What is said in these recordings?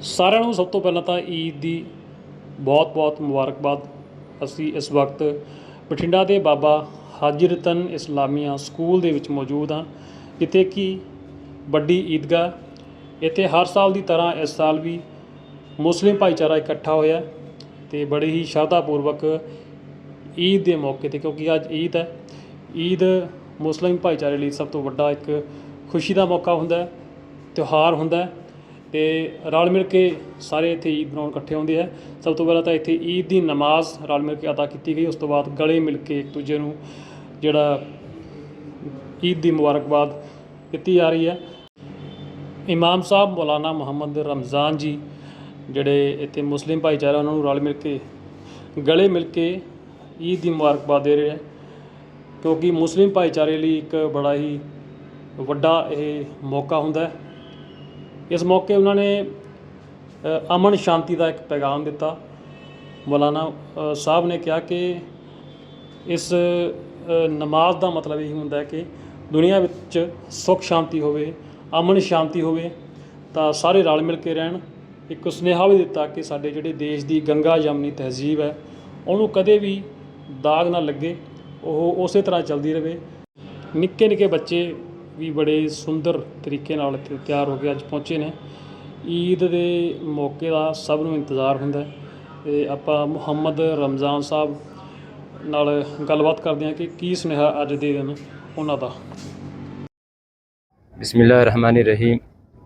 ਸਾਰਿਆਂ ਨੂੰ ਸਭ ਤੋਂ ਪਹਿਲਾਂ ਤਾਂ ਈਦ ਦੀ ਬਹੁਤ-ਬਹੁਤ ਮੁਬਾਰਕਬਾਦ। ਅਸੀਂ ਇਸ ਵਕਤ ਬਠਿੰਡਾ ਦੇ ਬਾਬਾ ਹਾਜਰਤਨ ਇਸਲਾਮੀਆ ਸਕੂਲ ਦੇ ਵਿੱਚ ਮੌਜੂਦ ਹਾਂ, ਜਿੱਥੇ ਕਿ ਵੱਡੀ ਈਦਗਾਹ। ਇੱਥੇ ਹਰ ਸਾਲ ਦੀ ਤਰ੍ਹਾਂ ਇਸ ਸਾਲ ਵੀ ਮੁਸਲਿਮ ਭਾਈਚਾਰਾ ਇਕੱਠਾ ਹੋਇਆ ਤੇ ਬੜੀ ਹੀ ਸ਼ਰਧਾ ਪੂਰਵਕ ਈਦ ਦੇ ਮੌਕੇ ਤੇ, ਕਿਉਂਕਿ ਅੱਜ ਈਦ ਹੈ। ਈਦ ਮੁਸਲਿਮ ਭਾਈਚਾਰੇ ਲਈ ਸਭ ਤੋਂ ਵੱਡਾ ਇੱਕ ਖੁਸ਼ੀ ਦਾ ਮੌਕਾ ਹੁੰਦਾ ਹੈ, ਤਿਉਹਾਰ ਹੁੰਦਾ ਹੈ। ਤੇ ਰਲ ਮਿਲ ਕੇ ਸਾਰੇ ਇੱਥੇ ਈਦ ਮਨਾਉਣ ਇਕੱਠੇ ਹੁੰਦੇ ਆ। ਸਭ ਤੋਂ ਪਹਿਲਾਂ ਤਾਂ ਇੱਥੇ ਈਦ ਦੀ ਨਮਾਜ਼ ਰਲ ਮਿਲ ਕੇ ਅਦਾ ਕੀਤੀ ਗਈ। ਉਸ ਤੋਂ ਬਾਅਦ ਗਲੇ ਮਿਲ ਕੇ ਇੱਕ ਦੂਜੇ ਨੂੰ ਜਿਹੜਾ ਈਦ ਦੀ ਮੁਬਾਰਕਬਾਦ ਦਿੱਤੀ ਜਾ ਰਹੀ ਹੈ। ਇਮਾਮ ਸਾਹਿਬ ਮੌਲਾਨਾ ਮੁਹੰਮਦ ਰਮਜ਼ਾਨ ਜੀ ਜਿਹੜੇ ਇੱਥੇ ਮੁਸਲਿਮ ਭਾਈਚਾਰਾ ਉਹਨਾਂ ਨੂੰ ਰਲ ਮਿਲ ਕੇ ਗਲੇ ਮਿਲ ਕੇ ਈਦ ਦੀ ਮੁਬਾਰਕਬਾਦ ਦੇ ਰਹੇ ਹੈ ਕਿਉਂਕਿ ਮੁਸਲਿਮ ਭਾਈਚਾਰੇ ਲਈ ਇੱਕ ਬੜਾ ਹੀ ਵੱਡਾ ਇਹ ਮੌਕਾ ਹੁੰਦਾ ਹੈ। ਇਸ ਮੌਕੇ ਉਹਨਾਂ ਨੇ ਅਮਨ ਸ਼ਾਂਤੀ ਦਾ ਇੱਕ ਪੈਗਾਮ ਦਿੱਤਾ। ਮੌਲਾਨਾ ਸਾਹਿਬ ਨੇ ਕਿਹਾ ਕਿ ਇਸ ਨਮਾਜ਼ ਦਾ ਮਤਲਬ ਇਹ ਹੁੰਦਾ ਹੈ ਕਿ ਦੁਨੀਆ ਵਿੱਚ ਸੁੱਖ ਸ਼ਾਂਤੀ ਹੋਵੇ, ਅਮਨ ਸ਼ਾਂਤੀ ਹੋਵੇ, ਤਾਂ ਸਾਰੇ ਰਲ ਮਿਲ ਕੇ ਰਹਿਣ। ਇੱਕ ਸੁਨੇਹਾ ਵੀ ਦਿੱਤਾ ਕਿ ਸਾਡੇ ਜਿਹੜੇ ਦੇਸ਼ ਦੀ ਗੰਗਾ ਯਮਨੀ ਤਹਿਜ਼ੀਬ ਹੈ, ਉਹਨੂੰ ਕਦੇ ਵੀ ਦਾਗ ਨਾ ਲੱਗੇ, ਉਹ ਉਸੇ ਤਰ੍ਹਾਂ ਚੱਲਦੀ ਰਹੇ। ਨਿੱਕੇ ਨਿੱਕੇ ਬੱਚੇ ਵੀ ਬੜੇ ਸੁੰਦਰ ਤਰੀਕੇ ਨਾਲ ਇੱਥੇ ਤਿਆਰ ਹੋ ਕੇ ਅੱਜ ਪਹੁੰਚੇ ਨੇ। ਈਦ ਦੇ ਮੌਕੇ ਦਾ ਸਭ ਨੂੰ ਇੰਤਜ਼ਾਰ ਹੁੰਦਾ ਅਤੇ ਆਪਾਂ ਮੁਹੰਮਦ ਰਮਜ਼ਾਨ ਸਾਹਿਬ ਨਾਲ ਗੱਲਬਾਤ ਕਰਦੇ ਹਾਂ ਕਿ ਕੀ ਸੁਨੇਹਾ ਅੱਜ ਦੇ ਦਿਨ ਉਹਨਾਂ ਦਾ। ਬਿਸਮਿਲ੍ਲਾਹਿਰ ਰਹਿਮਾਨਿਰ ਰਹੀਮ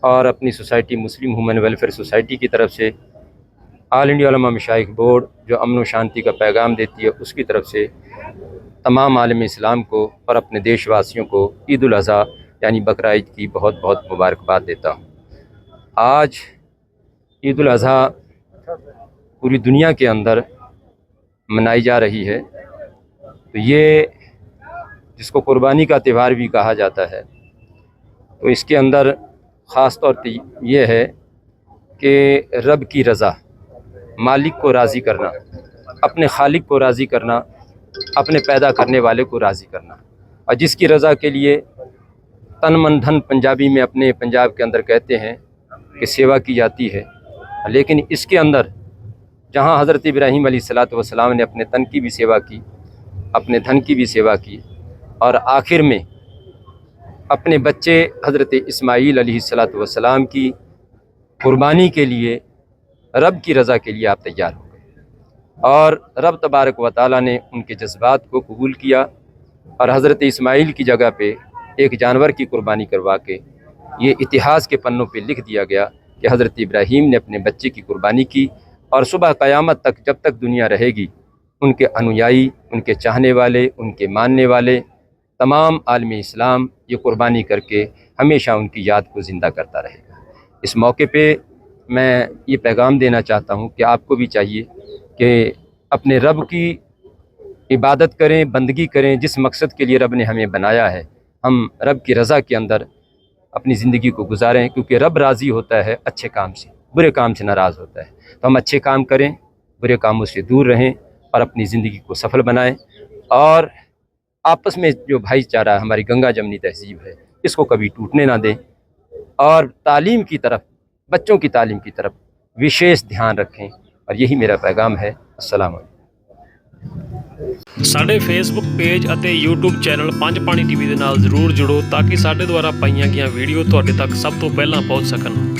اور اپنی سوسائٹی مسلم ہومن ویلفیئر سوسائٹی کی طرف سے، آل انڈیا علماء مشائق بورڈ جو امن و شانتی کا پیغام دیتی ہے، اس کی طرف سے تمام عالم اسلام کو اور اپنے دیش واسیوں کو عید الاضحیٰ یعنی بقرعید کی بہت بہت مبارکباد دیتا ہوں۔ آج عید الاضحیٰ پوری دنیا کے اندر منائی جا رہی ہے۔ تو یہ جس کو قربانی کا تہوار بھی کہا جاتا ہے، تو اس کے اندر خاص طور پہ یہ ہے کہ رب کی رضا، مالک کو راضی کرنا، اپنے خالق کو راضی کرنا، اپنے پیدا کرنے والے کو راضی کرنا۔ اور جس کی رضا کے لیے تن من دھن پنجابی میں اپنے پنجاب کے اندر کہتے ہیں کہ سیوا کی جاتی ہے، لیکن اس کے اندر جہاں حضرت ابراہیم علیہ صلاۃ والسلام نے اپنے تن کی بھی سیوا کی، اپنے دھن کی بھی سیوا کی، اور آخر میں اپنے بچے حضرت اسماعیل علیہ السلاۃ والسلام کی قربانی کے لیے رب کی رضا کے لیے آپ تیار ہو گئے۔ اور رب تبارک و تعالیٰ نے ان کے جذبات کو قبول کیا اور حضرت اسماعیل کی جگہ پہ ایک جانور کی قربانی کروا کے یہ اتہاس کے پنوں پہ لکھ دیا گیا کہ حضرت ابراہیم نے اپنے بچے کی قربانی کی اور صبح قیامت تک جب تک دنیا رہے گی، ان کے انویائی، ان کے چاہنے والے، ان کے ماننے والے تمام عالم اسلام یہ قربانی کر کے ہمیشہ ان کی یاد کو زندہ کرتا رہے گا۔ اس موقع پہ میں یہ پیغام دینا چاہتا ہوں کہ آپ کو بھی چاہیے کہ اپنے رب کی عبادت کریں، بندگی کریں، جس مقصد کے لیے رب نے ہمیں بنایا ہے، ہم رب کی رضا کے اندر اپنی زندگی کو گزاریں، کیونکہ رب راضی ہوتا ہے اچھے کام سے، برے کام سے ناراض ہوتا ہے۔ تو ہم اچھے کام کریں، برے کاموں سے دور رہیں اور اپنی زندگی کو سفل بنائیں اور آپس میں جو بھائی چارہ ہماری گنگا جمنی تہذیب ہے، اس کو کبھی ٹوٹنے نہ دیں۔ اور تعلیم کی طرف، بچوں کی تعلیم کی طرف وشیش دھیان رکھیں۔ اور یہی میرا پیغام ہے۔ السلام علیکم۔ ساڑھے فیس بک پیج اتے یوٹیوب چینل پانچ پانی ٹی وی دنال ضرور جڑو تاکہ ساڑھے دوارہ پائیاں ਪਾਈਆਂ ویڈیو تو اٹھے تک سب تو پہلا پہنچ ਸਕਣ।